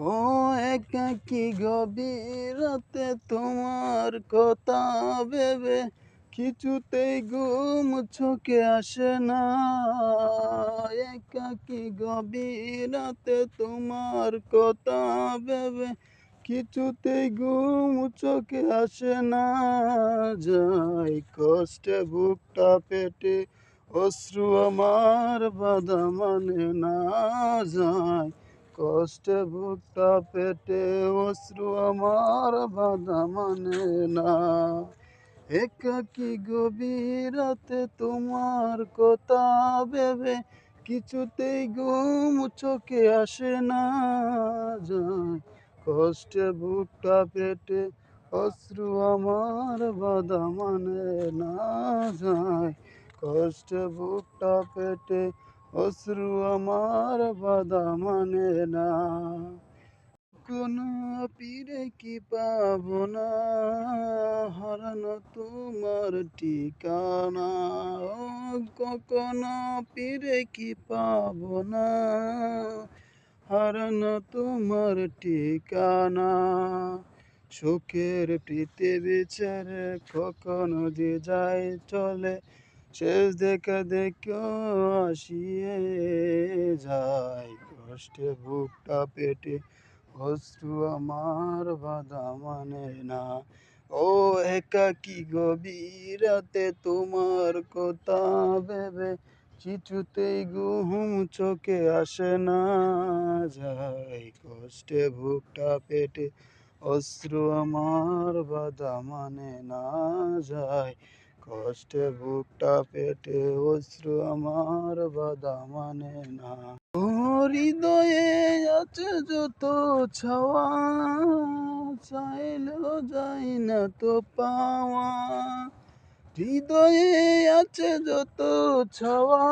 ও একাকি গভীরতে তোমার কথা ভেবে কিছুতেই ঘুম চোখে আসে না। একাকি গভীরতে তোমার কথা ভেবে কিছুতেই ঘুম চোখে আসে না। যাই কষ্টে বুকটা পেটে অশ্রু আমার বাধা মানে না। যায় কষ্টে বুকটা পেটে অশ্রু আমার বাধা মানে না। একাকি গভীরাতে তোমার কথা ভেবে কিছুতেই ঘুম চোখে আসে না যায়। কষ্টে বুকটা পেটে অশ্রু আমার বাধা মানে না যায়। কষ্টে বুকটা পেটে অশ্রু আমার বাধা মানে না। কোনো পীরে কি পাব না? হারানো তোমার ঠিকানা। কখনো পীরে কি পাব না? হারানো তোমার ঠিকানা। সুখের পৃথিবী ছেড়ে কখনো যে যায় চলে। শেষ দেখা দেখো আসিয়ে যায়। কষ্টে বুকটা পেটে অশ্রু আমার বাধা মানে না। ও একাকি গভীরাতে তোমার কথা ভেবে কিছুতেই ঘুম চোখে আসে না যায়। কষ্টে বুকটা পেটে, অশ্রু আমার বাধা মানে না যায়। কষ্টে বুকটা পেটে অশ্রু আমার বাধা মানে না। হৃদয়ে আছে যত ছাওয়া, চাইলেও যাই না তো পাওয়া। হৃদয়ে আছে যত ছাওয়া,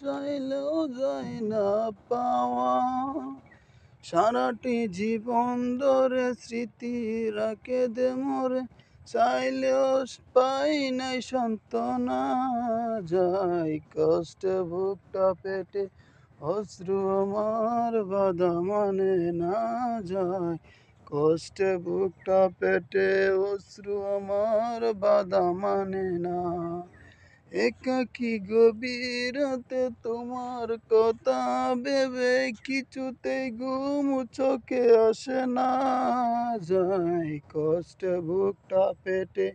চাইলেও যাই না পাওয়া। সারাটি জীবন ধরে স্মৃতি রাখে দে মোরে চাইলেও পাই নাই সন্তনা যাই কষ্টে বুকটা পেটে, অশ্রু আমার বাধা মানে না যায়। কষ্টে ভুকটা পেটে, অশ্রু আমার বাধা মানে না। একাকি গভীরতে তোমার কথা ভেবে কিছুতেই ঘুম চোখে আসে না। যায় কষ্টে বুকটা পেটে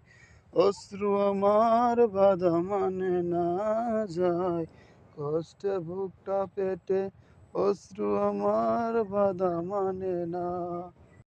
অশ্রু আমার বাধা মানে না। যায় কষ্টে বুকটা পেটে অশ্রু আমার বাধা মানে না।